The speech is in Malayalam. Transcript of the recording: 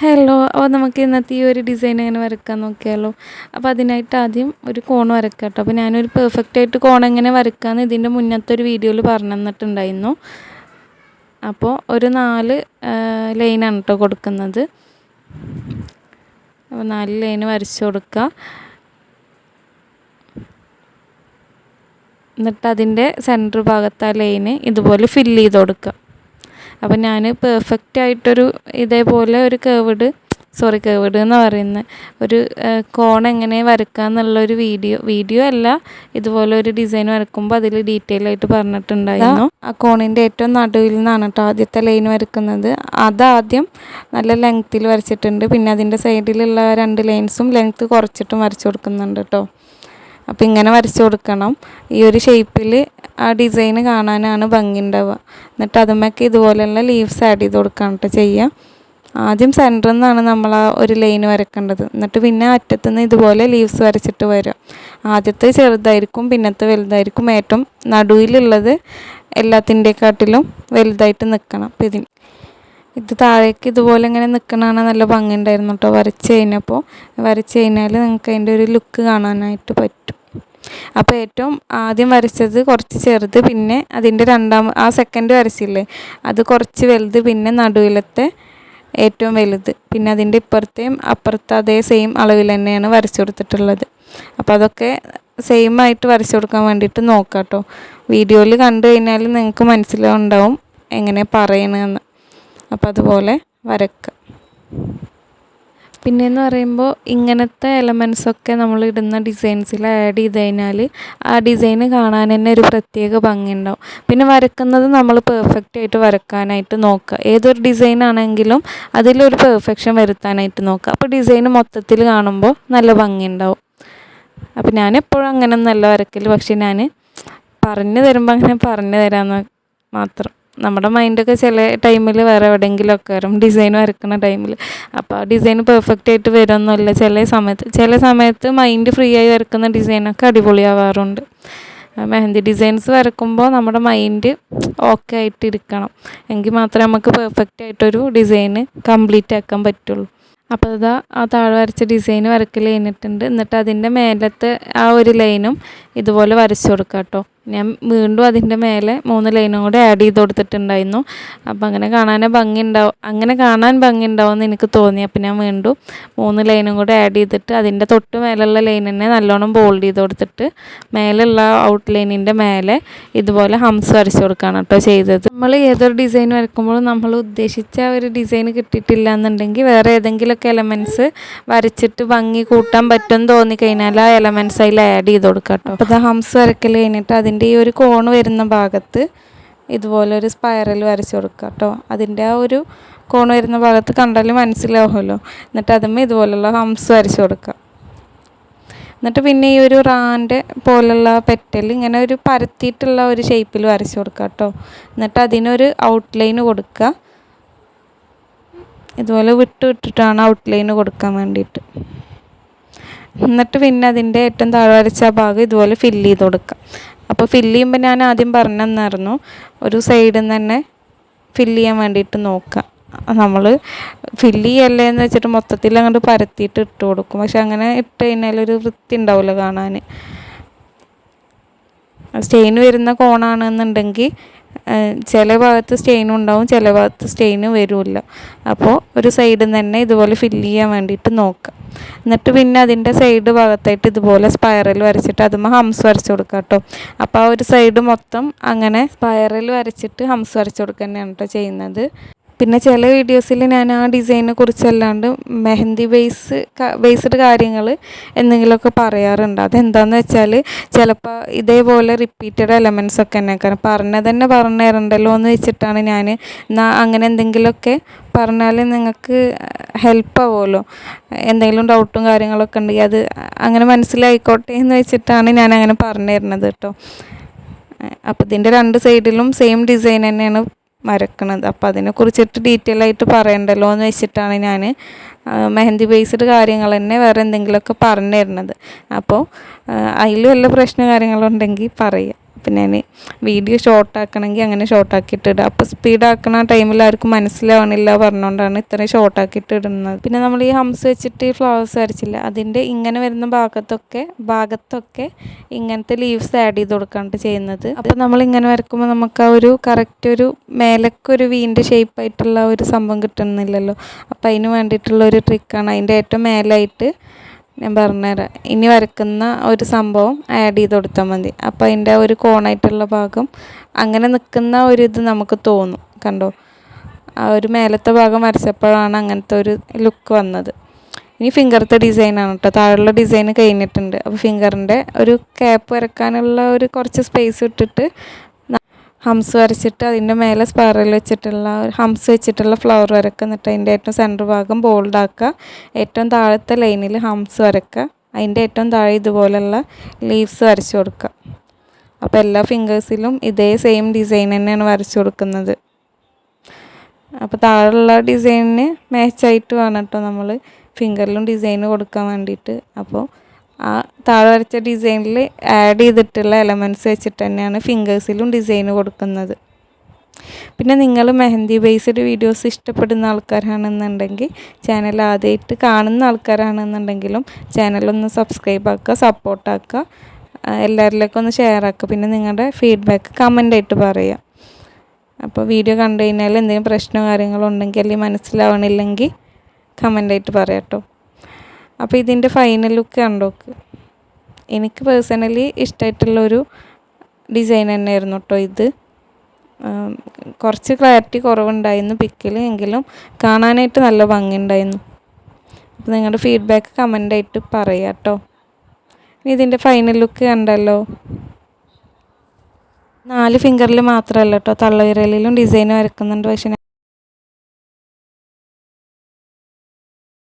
ഹലോ അപ്പോൾ നമുക്ക് ഇന്നത്തെ ഈ ഒരു ഡിസൈൻ എങ്ങനെ വരയ്ക്കാൻ നോക്കിയാലോ. അപ്പോൾ അതിനായിട്ട് ആദ്യം ഒരു കോൺ വരയ്ക്കാം കേട്ടോ. അപ്പോൾ ഞാനൊരു പെർഫെക്റ്റ് ആയിട്ട് കോൺ എങ്ങനെ വരയ്ക്കാമെന്ന് ഇതിന്റെ മുന്നത്തെ ഒരു വീഡിയോയിൽ പറഞ്ഞു തന്നിട്ടുണ്ടായിരുന്നു അപ്പോൾ ഒരു നാല് ലൈനാണ് കേട്ടോ കൊടുക്കുന്നത്. അപ്പോൾ നാല് ലൈൻ വരച്ചു കൊടുക്കുക എന്നിട്ട് അതിന്റെ സെന്റർ ഭാഗത്ത് ആ ലൈന് ഇതുപോലെ ഫില്ല് ചെയ്ത് കൊടുക്കുക അപ്പം ഞാൻ പെർഫെക്റ്റ് ആയിട്ടൊരു ഇതേപോലെ ഒരു കേവിഡ് സോറി കേവിഡ് എന്ന് പറയുന്ന. ഒരു കോൺ എങ്ങനെ വരക്കുക എന്നുള്ളൊരു വീഡിയോ വീഡിയോ അല്ല ഇതുപോലെ ഒരു ഡിസൈൻ വരക്കുമ്പോൾ അതിൽ ഡീറ്റെയിൽ ആയിട്ട് പറഞ്ഞിട്ടുണ്ടായിരുന്നു. ആ കോണിന്റെ ഏറ്റവും നടുവിൽ നിന്നാണ് കേട്ടോ ആദ്യത്തെ ലൈൻ വരക്കുന്നത്. അതാദ്യം നല്ല ലെങ്ത്തിൽ വരച്ചിട്ടുണ്ട്. പിന്നെ അതിന്റെ സൈഡിലുള്ള രണ്ട് ലൈൻസും ലെങ്ത്ത് കുറച്ചിട്ടും വരച്ചു കൊടുക്കുന്നുണ്ട് കേട്ടോ അപ്പോൾ ഇങ്ങനെ വരച്ചു കൊടുക്കണം. ഈ ഒരു ഷേപ്പിൽ ആ ഡിസൈൻ കാണാനാണ് ഭംഗി ഉണ്ടാവുക എന്നിട്ട് അതുമൊക്കെ ഇതുപോലെയുള്ള ലീവ്സ് ആഡ് ചെയ്ത് കൊടുക്കണം കേട്ടോ ചെയ്യുക ആദ്യം സെന്ററിൽ നിന്നാണ് നമ്മൾ ആ ഒരു ലൈൻ വരക്കേണ്ടത്. എന്നിട്ട് പിന്നെ അറ്റത്തുനിന്ന് ഇതുപോലെ ലീവ്സ് വരച്ചിട്ട് വരിക ആദ്യത്തെ ചെറുതായിരിക്കും പിന്നത്തെ വലുതായിരിക്കും. ഏറ്റവും നടുവിലുള്ളത് എല്ലാത്തിന്റെക്കാട്ടിലും വലുതായിട്ട് നിൽക്കണം അപ്പം ഇതിന് ഇത് താഴേക്ക് ഇതുപോലെ ഇങ്ങനെ നിൽക്കണതാണ് നല്ല ഭംഗി ഉണ്ടായിരുന്നു കേട്ടോ വരച്ച് കഴിഞ്ഞപ്പോൾ വരച്ച് കഴിഞ്ഞാൽ നിങ്ങൾക്ക് അതിന്റെ ഒരു ലുക്ക് കാണാനായിട്ട് പറ്റും. അപ്പോൾ ഏറ്റവും ആദ്യം വരച്ചത് കുറച്ച് ചെറുത് പിന്നെ അതിന്റെ രണ്ടാം ആ സെക്കൻഡ് വരച്ചില്ലേ? അത് കുറച്ച് വലുത് പിന്നെ നടുവിലത്തെ ഏറ്റവും വലുത്. പിന്നെ അതിന്റെ ഇപ്പുറത്തെയും അപ്പുറത്തെ അതേ സെയിം അളവിൽ തന്നെയാണ് വരച്ചു കൊടുത്തിട്ടുള്ളത്. അപ്പോൾ അതൊക്കെ സെയിം ആയിട്ട് വരച്ചു കൊടുക്കാൻ വേണ്ടിയിട്ട് നോക്കാം കേട്ടോ വീഡിയോയിൽ കണ്ടു കഴിഞ്ഞാൽ നിങ്ങൾക്ക് മനസ്സിലാവുണ്ടാവും എങ്ങനെ പറയണമെന്ന് അപ്പോൾ അതുപോലെ വരക്കുക പിന്നെയെന്ന് പറയുമ്പോൾ ഇങ്ങനത്തെ എലമെൻസൊക്കെ നമ്മൾ ഇടുന്ന ഡിസൈൻസിൽ ആഡ് ചെയ്ത് കഴിഞ്ഞാൽ ആ ഡിസൈൻ കാണാൻ തന്നെ ഒരു പ്രത്യേക ഭംഗിയുണ്ടാവും. പിന്നെ വരക്കുന്നത് നമ്മൾ പെർഫെക്റ്റ് ആയിട്ട് വരക്കാനായിട്ട് നോക്കുക. ഏതൊരു ഡിസൈൻ ആണെങ്കിലും അതിലൊരു പെർഫെക്ഷൻ വരുത്താനായിട്ട് നോക്കുക. അപ്പോൾ ഡിസൈൻ മൊത്തത്തിൽ കാണുമ്പോൾ നല്ല ഭംഗിയുണ്ടാവും. അപ്പോൾ ഞാൻ എപ്പോഴും അങ്ങനെ നല്ല വരക്കൽ പക്ഷേ ഞാൻ പറഞ്ഞു തരുമ്പോൾ അങ്ങനെ പറഞ്ഞു തരാമെന്ന് മാത്രം. നമ്മുടെ മൈൻഡൊക്കെ ചില ടൈമിൽ വേറെ എവിടെയെങ്കിലുമൊക്കെ വരും. ഡിസൈൻ വരക്കുന്ന ടൈമിൽ അപ്പോൾ ആ ഡിസൈൻ പെർഫെക്റ്റ് ആയിട്ട് വരുമൊന്നുമില്ല ചില സമയത്ത്. ചില സമയത്ത് മൈൻഡ് ഫ്രീ ആയി വരക്കുന്ന ഡിസൈനൊക്കെ അടിപൊളിയാവാറുണ്ട്. മെഹന്തി ഡിസൈൻസ് വരക്കുമ്പോൾ നമ്മുടെ മൈൻഡ് ഓക്കെ ആയിട്ടിരിക്കണം. എങ്കിൽ മാത്രമേ നമുക്ക് പെർഫെക്റ്റ് ആയിട്ടൊരു ഡിസൈന് കംപ്ലീറ്റ് ആക്കാൻ പറ്റുള്ളൂ. അപ്പോൾ ഇതാ ആ താഴെ വരച്ച ഡിസൈൻ വരക്കൽ കഴിഞ്ഞിട്ടുണ്ട്. എന്നിട്ട് അതിന്റെ മേലത്തെ ആ ഒരു ലൈനും ഇതുപോലെ വരച്ചു കൊടുക്കാം കേട്ടോ ഞാൻ വീണ്ടും അതിന്റെ മേലെ മൂന്ന് ലൈനും കൂടെ ആഡ് ചെയ്ത് കൊടുത്തിട്ടുണ്ടായിരുന്നു. അപ്പം അങ്ങനെ കാണാൻ ഭംഗി ഉണ്ടാവും അങ്ങനെ കാണാൻ ഭംഗി എനിക്ക് തോന്നി. അപ്പം ഞാൻ വീണ്ടും മൂന്ന് ലൈനും കൂടെ ആഡ് ചെയ്തിട്ട് അതിന്റെ തൊട്ട് മേലുള്ള ലൈൻ തന്നെ നല്ലോണം ബോൾഡ് ചെയ്ത് കൊടുത്തിട്ട് മേലുള്ള ഔട്ട് ലൈനിന്റെ മേലെ ഇതുപോലെ ഹംസ് വരച്ച് കൊടുക്കുകയാണ് കേട്ടോ ചെയ്തത്. നമ്മൾ ഏതൊരു ഡിസൈൻ വരക്കുമ്പോഴും നമ്മൾ ഉദ്ദേശിച്ച ഒരു ഡിസൈൻ കിട്ടിയിട്ടില്ല എന്നുണ്ടെങ്കിൽ വേറെ ഏതെങ്കിലുമൊക്കെ എലമെന്റ്സ് വരച്ചിട്ട് ഭംഗി കൂട്ടാൻ പറ്റുമെന്ന് തോന്നിക്കഴിഞ്ഞാൽ ആ എലമെന്റ്സ് അതിൽ ആഡ് ചെയ്ത് കൊടുക്കാം കേട്ടോ. അപ്പോൾ ഹംസ് വരക്കൽ കഴിഞ്ഞിട്ട് അതിന്റെ അതിന്റെ ഈ ഒരു കോണ് വരുന്ന ഭാഗത്ത് ഇതുപോലെ ഒരു സ്പൈറൽ വരച്ച് കൊടുക്കുക കേട്ടോ. അതിന്റെ ആ ഒരു കോൺ വരുന്ന ഭാഗത്ത് കണ്ടാലും മനസ്സിലാവുമല്ലോ. എന്നിട്ട് അതുമ്മേ ഇതുപോലുള്ള ഹംസ് വരച്ച് കൊടുക്കുക. എന്നിട്ട് പിന്നെ ഈ ഒരു റാന്റെ പോലുള്ള പെറ്റൽ ഇങ്ങനെ ഒരു പരത്തിയിട്ടുള്ള ഒരു ഷേപ്പിൽ വരച്ച് കൊടുക്കുക കേട്ടോ. എന്നിട്ട് അതിനൊരു ഔട്ട്ലൈൻ കൊടുക്കുക. ഇതുപോലെ വിട്ട് വിട്ടിട്ടാണ് ഔട്ട്ലൈൻ കൊടുക്കാൻ വേണ്ടിയിട്ട്. എന്നിട്ട് പിന്നെ അതിന്റെ ഏറ്റവും താഴെ വരച്ച ഭാഗം ഇതുപോലെ ഫില്ല് ചെയ്ത് കൊടുക്കുക. അപ്പോൾ ഫില്ല് ചെയ്യുമ്പോൾ ഞാൻ ആദ്യം പറഞ്ഞെന്നായിരുന്നു. ഒരു സൈഡിൽ നിന്ന് തന്നെ ഫില്ല് ചെയ്യാൻ വേണ്ടിയിട്ട് നോക്കുക നമ്മൾ ഫില്ല് ചെയ്യല്ലേ എന്ന് വെച്ചിട്ട് മൊത്തത്തിൽ അങ്ങോട്ട് പരത്തിയിട്ട് ഇട്ട് കൊടുക്കും. പക്ഷെ അങ്ങനെ ഇട്ട് കഴിഞ്ഞാൽ ഒരു വൃത്തി ഉണ്ടാവില്ല കാണാൻ സ്റ്റെയിൻ വരുന്ന കോണാണെന്നുണ്ടെങ്കിൽ ചില ഭാഗത്ത് സ്റ്റെയിൻ ഉണ്ടാവും ചില ഭാഗത്ത് സ്റ്റെയിൻ വരില്ല. അപ്പോൾ ഒരു സൈഡിൽ തന്നെ ഇതുപോലെ ഫില്ല് ചെയ്യാൻ വേണ്ടിയിട്ട് നോക്കുക എന്നിട്ട് പിന്നെ അതിന്റെ സൈഡ് ഭാഗത്തായിട്ട് ഇതുപോലെ സ്പൈറൽ വരച്ചിട്ട് അതുമ്പോൾ ഹംസ് വരച്ച് കൊടുക്കുക കേട്ടോ. അപ്പോൾ ആ ഒരു സൈഡ് മൊത്തം അങ്ങനെ സ്പൈറൽ വരച്ചിട്ട് ഹംസ് വരച്ച് കൊടുക്കുക തന്നെയാണ് കേട്ടോ ചെയ്യുന്നത്. പിന്നെ ചില വീഡിയോസിൽ ഞാൻ ആ ഡിസൈനെ കുറിച്ചല്ലാണ്ട് മെഹന്തി ബേസ് ബേസ്ഡ് കാര്യങ്ങൾ എന്തെങ്കിലുമൊക്കെ പറയാറുണ്ട്. അതെന്താന്ന് വെച്ചാൽ ചിലപ്പോൾ ഇതേപോലെ റിപ്പീറ്റഡ് എലമെൻസ് ഒക്കെ തന്നെ കാരണം പറഞ്ഞത് തന്നെ പറഞ്ഞു തരണ്ടല്ലോ എന്ന് വെച്ചിട്ടാണ് ഞാൻ എന്നാൽ അങ്ങനെ എന്തെങ്കിലുമൊക്കെ പറഞ്ഞാൽ നിങ്ങൾക്ക് ഹെൽപ്പ് ആവുമല്ലോ. എന്തെങ്കിലും ഡൗട്ടും കാര്യങ്ങളൊക്കെ ഉണ്ടെങ്കിൽ അത് അങ്ങനെ മനസ്സിലായിക്കോട്ടെ എന്ന് വെച്ചിട്ടാണ് ഞാൻ അങ്ങനെ പറഞ്ഞു തരുന്നത് കേട്ടോ. അപ്പോൾ ഇതിന്റെ രണ്ട് സൈഡിലും സെയിം ഡിസൈൻ തന്നെയാണ് വരക്കണത് അപ്പോൾ അതിനെക്കുറിച്ചിട്ട് ഡീറ്റെയിൽ ആയിട്ട് പറയണ്ടല്ലോ എന്ന് വെച്ചിട്ടാണ് ഞാൻ മെഹന്തി ബേസ്ഡ് കാര്യങ്ങൾ തന്നെ വേറെ എന്തെങ്കിലുമൊക്കെ പറഞ്ഞു തരുന്നത്. അപ്പോൾ അതിൽ വല്ല പ്രശ്ന കാര്യങ്ങളുണ്ടെങ്കിൽ പറയാം അപ്പം ഞാൻ വീഡിയോ ഷോർട്ടാക്കണമെങ്കിൽ അങ്ങനെ ഷോർട്ടാക്കിയിട്ട് ഇടുക അപ്പോൾ സ്പീഡ് സ്പീഡാക്കണ ടൈമിൽ ആർക്കും മനസ്സിലാവണില്ല പറഞ്ഞുകൊണ്ടാണ് ഇത്രയും ഷോർട്ടാക്കിയിട്ട് ഇടുന്നത്. പിന്നെ നമ്മൾ ഈ ഹംസ് വെച്ചിട്ട് ഈ ഫ്ലവേഴ്സ് വരച്ചില്ല അതിന്റെ ഇങ്ങനെ വരുന്ന ഭാഗത്തൊക്കെ ഭാഗത്തൊക്കെ ഇങ്ങനത്തെ ലീവ്സ് ആഡ് ചെയ്ത് കൊടുക്കാണ്ട് ചെയ്യുന്നത്. അപ്പോൾ നമ്മൾ ഇങ്ങനെ വരക്കുമ്പോൾ നമുക്ക് ആ ഒരു കറക്റ്റ് ഒരു മേലക്കൊരു വീന്റെ ഷേപ്പായിട്ടുള്ള ഒരു സംഭവം കിട്ടുന്നില്ലല്ലോ അപ്പോൾ അതിന് വേണ്ടിയിട്ടുള്ള ഒരു ട്രിക്കാണ് അതിന്റെ ഏറ്റവും മേലായിട്ട് ഞാൻ പറഞ്ഞുതരാം. ഇനി വരക്കുന്ന ഒരു സംഭവം ആഡ് ചെയ്ത് കൊടുത്താൽ മതി. അപ്പോൾ അതിന്റെ ഒരു കോണായിട്ടുള്ള ഭാഗം അങ്ങനെ നിൽക്കുന്ന ഒരു ഇത് നമുക്ക് തോന്നും. കണ്ടോ? ആ ഒരു മേലത്തെ ഭാഗം വരച്ചപ്പോഴാണ് അങ്ങനത്തെ ഒരു ലുക്ക് വന്നത്. ഇനി ഫിംഗറത്തെ ഡിസൈനാണ് കേട്ടോ. താഴെയുള്ള ഡിസൈൻ കഴിഞ്ഞിട്ടുണ്ട്. അപ്പോൾ ഫിംഗറിന്റെ ഒരു ക്യാപ്പ് വരക്കാനുള്ള ഒരു കുറച്ച് സ്പേസ് ഇട്ടിട്ട് ഹംസ് വരച്ചിട്ട് അതിന്റെ മേലെ സ്പൈറൽ വെച്ചിട്ടുള്ള ഹംസ് വെച്ചിട്ടുള്ള ഫ്ലവർ വരക്കുക എന്നിട്ട് അതിന്റെ ഏറ്റവും സെന്റർ ഭാഗം ബോൾഡാക്കുക ഏറ്റവും താഴത്തെ ലൈനിൽ ഹംസ് വരക്കുക അതിന്റെ ഏറ്റവും താഴെ ഇതുപോലുള്ള ലീവ്സ് വരച്ചു കൊടുക്കുക. അപ്പോൾ എല്ലാ ഫിംഗേഴ്സിലും ഇതേ സെയിം ഡിസൈൻ തന്നെയാണ് വരച്ചു കൊടുക്കുന്നത്. അപ്പോൾ താഴെയുള്ള ഡിസൈനിന് മാച്ചായിട്ട് വേണം കേട്ടോ നമ്മൾ ഫിംഗറിലും ഡിസൈൻ കൊടുക്കാൻ വേണ്ടിയിട്ട്. അപ്പോൾ ആ താഴെ വരച്ച ഡിസൈനിൽ ആഡ് ചെയ്തിട്ടുള്ള എലമെന്റ്സ് വെച്ചിട്ട് തന്നെയാണ് ഫിംഗേഴ്സിലും ഡിസൈൻ കൊടുക്കുന്നത്. പിന്നെ നിങ്ങൾ മെഹന്തി ബേസ്ഡ് വീഡിയോസ് ഇഷ്ടപ്പെടുന്ന ആൾക്കാരാണെന്നുണ്ടെങ്കിൽ ചാനൽ ആദ്യമായിട്ട് കാണുന്ന ആൾക്കാരാണെന്നുണ്ടെങ്കിലും ചാനലൊന്ന് സബ്സ്ക്രൈബ് ആക്കുക സപ്പോർട്ടാക്കുക എല്ലാവരിലേക്കും ഒന്ന് ഷെയർ ആക്കുക. പിന്നെ നിങ്ങളുടെ ഫീഡ്ബാക്ക് കമന്റായിട്ട് പറയുക. അപ്പോൾ വീഡിയോ കണ്ടു കഴിഞ്ഞാൽ എന്തെങ്കിലും പ്രശ്നമോ കാര്യങ്ങളോ ഉണ്ടെങ്കിൽ അല്ലെങ്കിൽ മനസ്സിലാവണില്ലെങ്കിൽ കമന്റായിട്ട് പറയാം കേട്ടോ. അപ്പോൾ ഇതിന്റെ ഫൈനൽ ലുക്ക് കണ്ടോക്ക്. എനിക്ക് പേഴ്സണലി ഇഷ്ടമായിട്ടുള്ളൊരു ഡിസൈൻ തന്നെയായിരുന്നു കേട്ടോ ഇത്. കുറച്ച് ക്ലാരിറ്റി കുറവുണ്ടായിരുന്നു പിക്കിൽ എങ്കിലും കാണാനായിട്ട് നല്ല ഭംഗിയുണ്ടായിരുന്നു. അപ്പോൾ നിങ്ങളുടെ ഫീഡ്ബാക്ക് കമന്റായിട്ട് പറയാം കേട്ടോ ഇതിന്റെ ഫൈനൽ ലുക്ക് കണ്ടല്ലോ. നാല് ഫിംഗറിൽ മാത്രമല്ല കേട്ടോ തള്ളവിരലിലും ഡിസൈൻ വരക്കുന്നുണ്ട് പക്ഷെ